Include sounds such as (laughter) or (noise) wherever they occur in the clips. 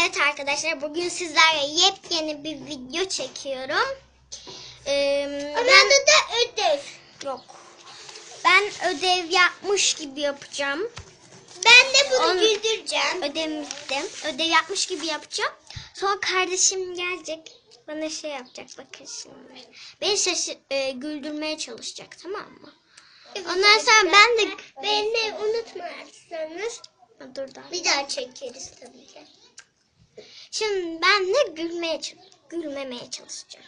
Evet arkadaşlar bugün sizlerle yepyeni bir video çekiyorum. Ee, ben da ödev. yok. Ben ödev yapmış gibi yapacağım. Ben de bunu Onu- güldüreceğim. Ödevim bitti. Ödev yapmış gibi yapacağım. Sonra kardeşim gelecek. Bana şey yapacak bakın şimdi. Beni şaşı e, güldürmeye çalışacak tamam mı? Ondan sonra ben de Beni unutmazsanız dur da. bir daha çekeriz. Şimdi ben de gülmeye gülmemeye çalışacağım.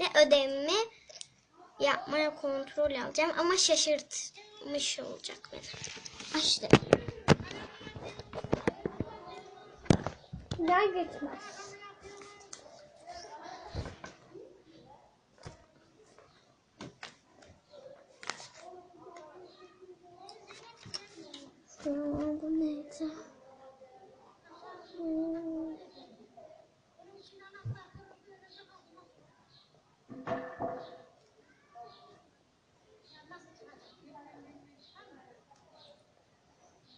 Ve ödevimi yapmaya kontrol alacağım ama şaşırtmış olacak beni. Açtım. Daha geçmez. Bu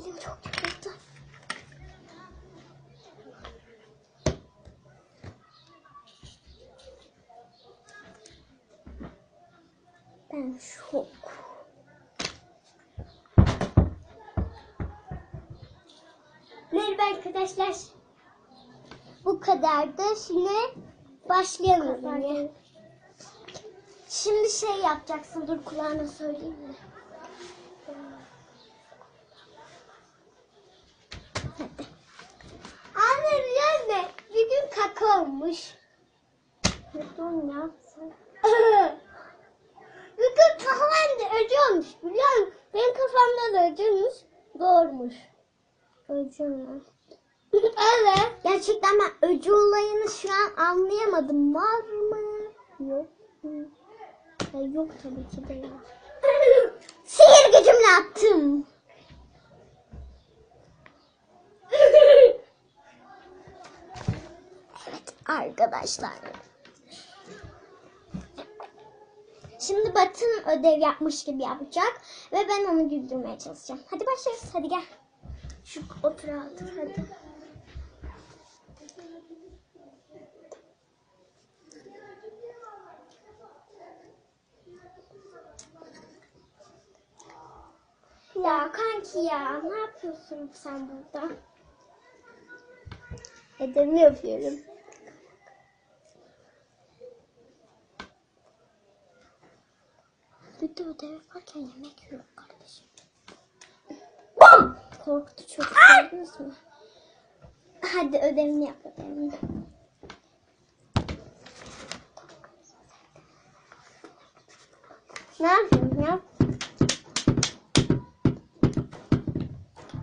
elim çok yoruldu. Ben şok. Merhaba arkadaşlar. Bu kadardı. Şimdi başlayalım. Şimdi şey yapacaksın. Dur kulağına söyleyeyim mi? Olmuş. Yapsın? (laughs) bir gün kafamda öcü olmuş biliyor musun? Benim kafamda da öcüymüş. Doğurmuş. Mü? (laughs) evet. Gerçekten ben öcü olayını şu an anlayamadım. Var mı? Yok? Ya yok tabii ki de yok. (laughs) Sihir gücümle attım. Arkadaşlar. Şimdi Batın ödev yapmış gibi yapacak ve ben onu güldürmeye çalışacağım. Hadi başlıyoruz. Hadi gel. Şu otur artık hadi. Ya kanki ya ne yapıyorsun sen burada? Ödevimi yapıyorum. Bir de ödev yaparken yemek yiyor kardeşim. Bam! Korktu çok gördünüz mü? Hadi ödevini yap ödevini. Ne yapayım ya?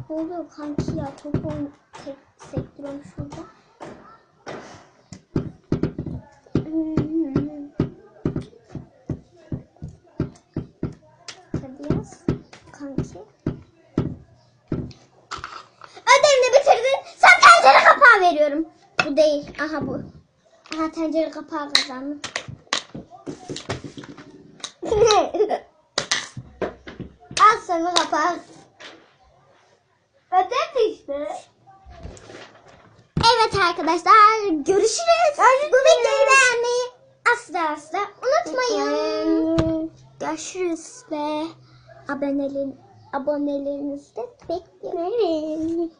Ne oluyor kanki ya? Top oyun tek sektiriyorum şurada. Hmm. Hadi yaz kanki. Ödevini bitirdin. Sen tencere kapağı veriyorum. Bu değil. Aha bu. Aha tencere kapağı kazandım. (laughs) Al sana kapak. Ödev işte. Evet arkadaşlar görüşürüz. Bu videoyu beğenmeyi asla asla unutmayın. Görüşürüz ve abonelerinizi abonelerinizi de bekliyorum.